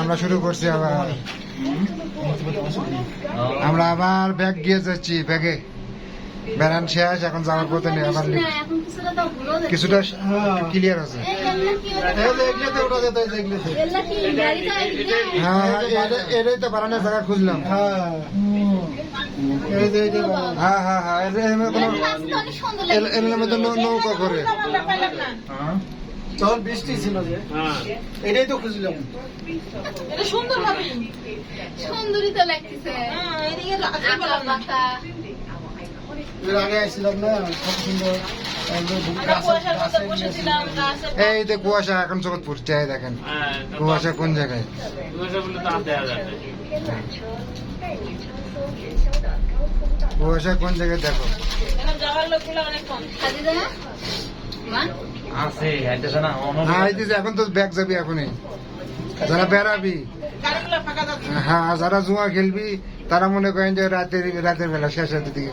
আমরা শুরু করছি আবার। আমরা আবার ব্যাগ গিয়ে যাচ্ছি ব্যাগে। বেড়ান শেষ এখন যাওয়ার পথে নেই আবার কিছুটা ক্লিয়ার আছে? হ্যাঁ হ্যাঁ, এটা- এটাই তো বানানোর জায়গা খুঁজলাম। হ্যাঁ। হ্যাঁ হ্যাঁ এর- মধ্যে নৌ- নৌকা করে। না। তখন বৃষ্টি ছিল যে। এটাই তো খুঁজলাম। এটা সুন্দর সুন্দরই তো লাগতেছে। এর আগে আসছিলাম না সুন্দর এই যে কুয়াশা এখন চাই দেখেন। কুয়াশা কোন জায়গায়? কুয়াশা কোন জায়গায় দেখো? এখন হ্যাঁ তো ব্যাগ যাবি এখনই। যারা বেড়াবি। হ্যাঁ যারা জুয়া খেলবি তারা মনে করেন যে রাতের রাতের বেলা শেষের দিকে।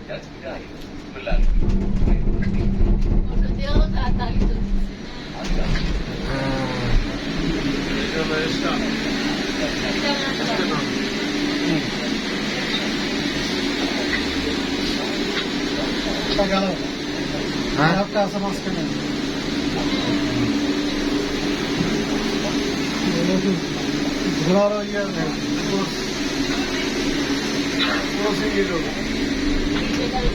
ওটা দিয়েও তাড়াতাড়ি তো। একটা আছে।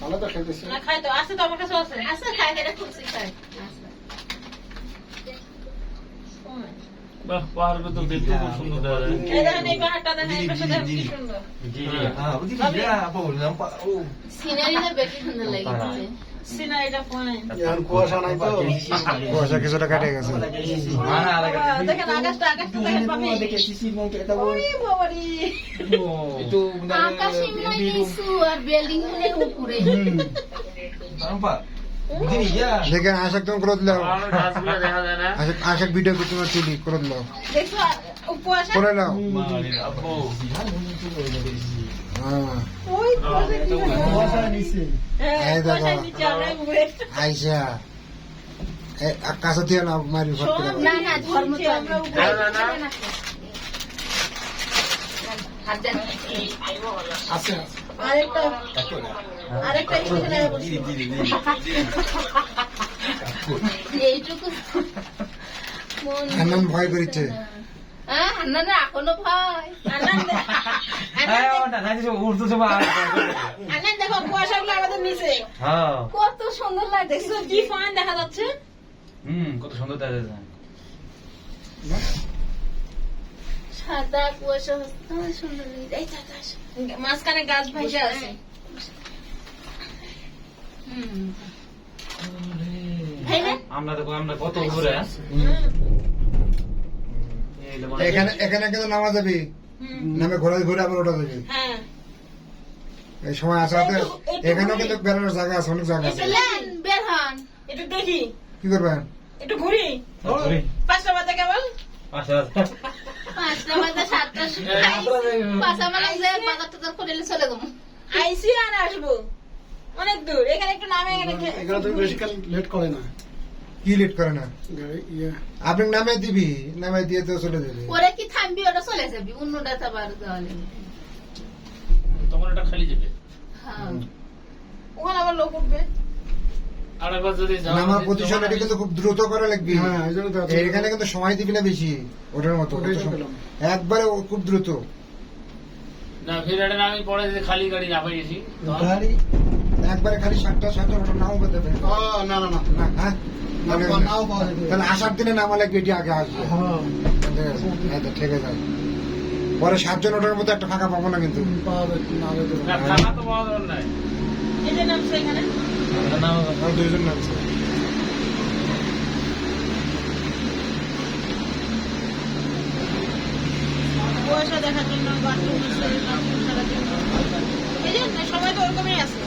ভালো তো আছে আমার কাছে আছে আচ্ছা, খাই, এটা খুলছি, খাই। আচ্ছা। বাহ পাহাড়গুলো তো দেখতে খুব সুন্দর দেখা যায় এই দেখেন এই পাহাড়টা দেখেন এই পাশে দেখেন কি সুন্দর। জি জি সিনারিটা বেশি সুন্দর লাগছে। সিনারিটা ফাইন এখন কুয়াশা নাই তো। কুয়াশা কিছুটা কেটে গেছে। দেখেন আকাশটা আকাশটা দেখেন পাবি। ওরে বাবারি। আকাশে মনে হয় আর বিল্ডিংগুলো উপরে। দেখেন আশাক তুমি করে দিলাম দেখা না আশাক আশাক ভিডিও করতে তোমার তুলি করে দিলাম করে নাও হ্যাঁ হ্যাঁ দেখো। আইসা কাছে দিয়ে না মারি ফট করে না না ধর্ম তো আমরা না, না, না। আছে। আরেকটা আরেকটা এখানে বসি এইটুকু। হান্নান ভয় হ্যাঁ না না এখনও ভয়। আনন্দ আনন্দ দেখো কুয়াশাগুলো আমাদের নিচে। হ্যাঁ। কত সুন্দর লাগছে। কি ফাইন দেখা যাচ্ছে? হুম কত সুন্দর দেখা যায় সাদা কুয়াশা সুন্দর। মাঝখানে গাছ ভাইসে আছে। আমরা দেখো আমরা কত উপরে হ্যাঁ? মনে এখানে এখানে কিন্তু নামা যাবি। নামে ঘোরা ঘুরে আবার ওটা যাবি। হ্যাঁ। এই সময় আসা এখানেও কিন্তু বেরোনোর জায়গা আছে অনেক জায়গা আছে। বের হন। একটু দেখি। কি করবেন? একটু ঘুরি। ঘুরি। পাঁচটা বাজে কেবল? আচ্ছা পাঁচটা বাজে সাতটা পাঁচটা মানে বাজার টাজার করে চলে যাব আইসি আর আসব। অনেক দূর এখানে একটু নামে এখানে লেট করে না। কি লেট করে না? ইয়ে। আপনি নামে দিবি নামে দিয়ে তো চলে যাবে। ওরা কি থামবি ওটা চলে যাবি অন্যটা তো। তখন এটা খালি যাবে। হ্যাঁ। ওখানে আবার লোক উঠবে। কিন্তু খুব দ্রুত করা লাগবে। হ্যাঁ এখানে কিন্তু সময় দিবি না বেশি ওটার মতো। একবারে ও খুব দ্রুত। না ফিরাটে আমি পরে খালি গাড়ি না পেয়েছি গাড়ি একবারে খালি সাতটা সাতটা ওটা নাও পেতে না না না। না হ্যাঁ? তাহলে- নাও পাওয়া যেতে পারে। তাহলে আসার দিনে নামা লাগবে আগে আসবে। হ্যাঁ ঠিক আছে তো ঠিক আছে। পরে সাতজন ওটার মধ্যে একটা ফাঁকা পাবো না কিন্তু। নামছে পয়সা দেখার জন্য বাথরুম সারাদিন এই সবাই তো ওরকমই আছে।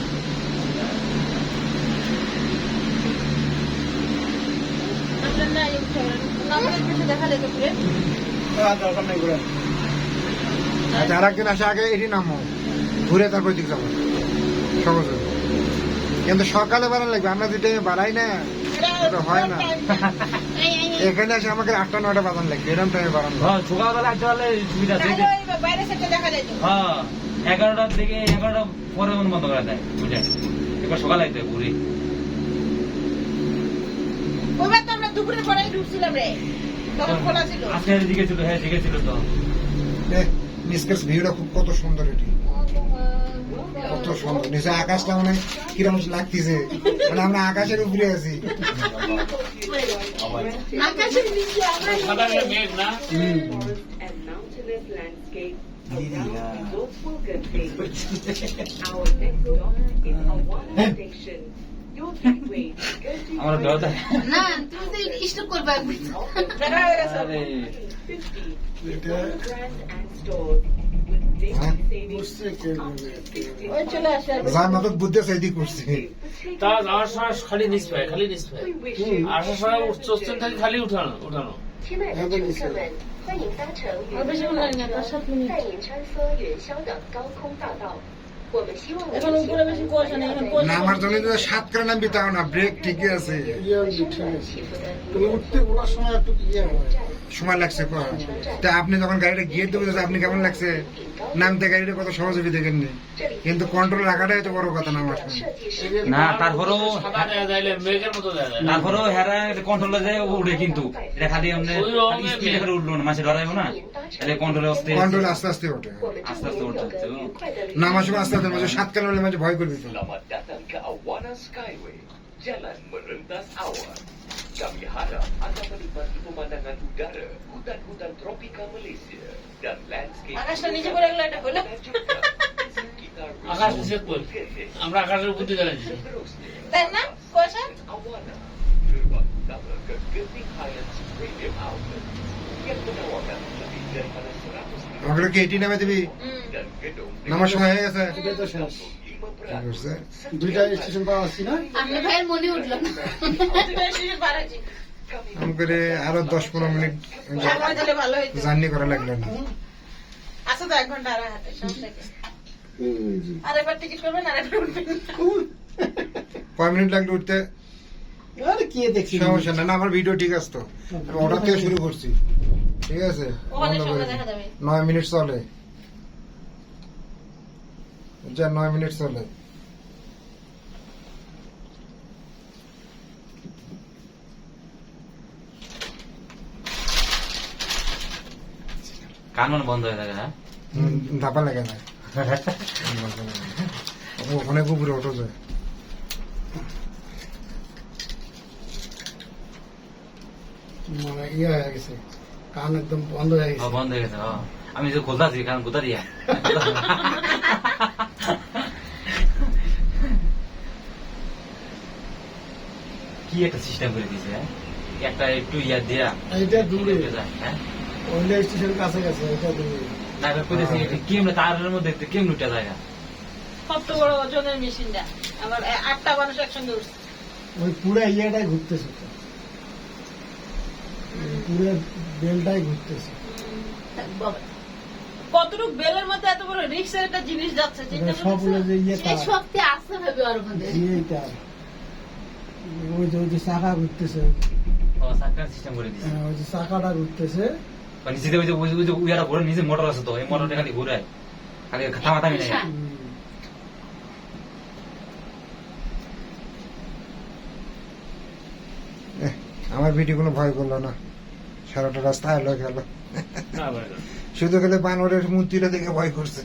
আপনার উঠে নাম্বারের পিছনে দেখা যেত ঘুরে দরকার নেই ঘুরে। আচ্ছা আর একদিন আসে আগে এটি নামো। ঘুরে তারপর দিক যাব। সহজ কিন্তু সকালে বাড়ান লাগবে আমরা যে টাইমে বাড়াই না এটা হয় না। এখানে এসে আমাকে আটটা নয়টা বাজান লাগবে এরকম টাইমে বাড়ান সকালবেলা আসতে পারলে সুবিধা তাহলে বাইরে সেটা দেখা যেত হ্যাঁ এগারোটার থেকে এগারোটা পরে মন বন্ধ করে দেয় বুঝলেন? এবার সকালে আইতে ঘুরি। ওইবার তো আমরা দুপুরের পরেই ঢুকছিলাম রে। তখন খোলা ছিল। আজকে দিকে ছিল হ্যাঁ ছিল তো। নিষ্কাশ ভিউটা খুব কত সুন্দর এটি। কত সুন্দর। নিচে আকাশটা মানে কিরম লাগতেছে। মানে আমরা আকাশের উপরে আছি। আকাশের নিচে আমরা landscape around. Our next stop is gateway to Genting আমার দেওয়া না তুমি তো স্টক করবে দেখা গেছে আরে 50 এটা brands and stores with Huh? daily savings বুঝছে কে বলবে, কে বলবে। ওই চলে আসে আর যার মতো বুদ্ধি আছে এদিক করছে তা যাওয়ার সময় খালি নিচ পায় খালি নিচ পায় আসার সময় থেকে খালি উঠানো উঠানো নামার জন্য যদি নামবি তাও না ব্রেক আছে। উঠতে সময় একটু ইয়ে সময় লাগছে তা আপনি যখন গাড়িটা গিয়ে দেবেন আপনি কেমন লাগছে? নামতে গাড়িটা কত সহজে ফিরে গেলেন কিন্তু কন্ট্রোল রাখাটাই তো বড় কথা না আমার না তারপরেও তারপরেও হেরা কন্ট্রোলে যায় উড়ে কিন্তু। স্পিড উঠল না না। তাহলে কন্ট্রোলে আস্তে আস্তে আস্তে ওঠে। আস্তে আস্তে ওঠে না আস্তে আস্তে সাত কাল মাঝে ভয় করবি jalan merentas awan. Kami harap anda menikmati pemandangan udara, hutan-hutan tropika Malaysia dan landscape এটা হলো dan juga sekitar আকাশ নিষেধ করি আমরা আকাশের বুদ্ধি জানাচ্ছি seterusnya. তাই না কুয়াশা Awana, gerbang utama ke Genting Highlands Premium Outlet yang menawarkan lebih daripada 100 আমাকে কি এটি নামে দিবি নামার সময় হয়ে গেছে এটা তো শেষ 5 কি করছে দুইটা স্টেশন পাওয়া আছি না? আপনি ভাইয়ের মনে উঠল না। করে আরও দশ পনেরো মিনিট জার্নি করা লাগল না। আছে তো এক ঘণ্টা আর হাতে আর এবার টিকিট করবেন আর একবার কয় মিনিট লাগল উঠতে? আরে কি দেখছি? সমস্যা না না আমার ভিডিও ঠিক আছে তো। অর্ডার থেকে শুরু করছি। ঠিক আছে? ওখানে বন্ধ সময় করে দেখা দিই। যাবে। নয় মিনিট চলে। যা নয় মিনিট চলে। কান মন বন্ধ হয়ে থাকে হ্যাঁ? হুম, ধাপা লাগে না। ওখানে কুকুরে অটো যায়। মানে ইয়ে হয়ে গেছে। কান একদম বন্ধ হয়ে গেছে। বন্ধ হয়ে গেছে আমি যে খোলতাছি কারণ কোথা দিয়া কি একটা সিস্টেম করে দিয়েছে হ্যাঁ? একটা একটু ইয়া দিয়া এইটা দূরে। যায়, হ্যাঁ? ওইটা স্টেশন কাছে গেছে এটা দূরে না এবার এটা কেমনে তারের মধ্যে কেমন উঠে যায় কত বড় ওজনের মেশিনটা আবার আটটা মানুষ একসঙ্গে উঠছে। ওই পুরো ইয়েটাই ঘুরতেছে। পুরো বেলটাই ঘুরতেছে। কতটুক বেলের মধ্যে এত বড় রিক্সের একটা জিনিস যাচ্ছে চিন্তা সব যে ইয়ে শক্তি আসতে হবে ওর মধ্যে। ওই যে চাকা ঘুরতেছে। সিস্টেম করে দিচ্ছে হ্যাঁ, ওই যে চাকাটা ঘুরতেছে। মানে নিচে ওই যে ওই যে- ওই যে উয়ারা ঘোরে নিচে মোটর আছে তো এই মোটরটা খালি ঘুরায় খালি থামা থামি নাই আমার ভিডিও কোনো ভয় করল না। সারাটা রাস্তা এলো গেল। শুধু খেলে বানরের মূর্তিটা দেখে ভয় করছে।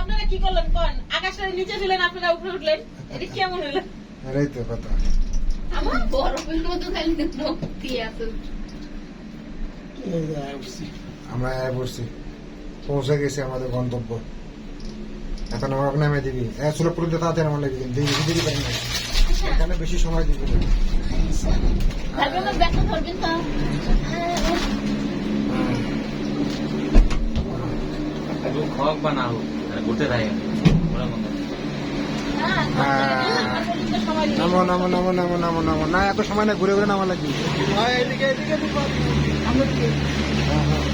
আপনারা কি করলেন? কোন? আকাশটা নিচে ছিলেন আপনারা উপরে উঠলেন। এটা কেমন হলো? আর তো কথা। আমার বরফের মতো খালি মুক্তি আছে। আমরা আয় পড়ছি পৌঁছে গেছি আমাদের গন্তব্য। এখন আমাকে নামে দিবি। হ্যাঁ সুরপুরিতে তাড়াতাড়ি আমার লাগবে কিন্তু বেশি দিবি তাই না এখানে বেশি সময় দিবি না। আমার হোক বা না হোক ঘুরতে থাকে ওরা মনে হয়। হ্যাঁ সময় দিন নামো নামো নামো নামো নামো নামো। না এত সময় না ঘুরে ঘুরে নামা লাগবে। কি হ্যাঁ হ্যাঁ।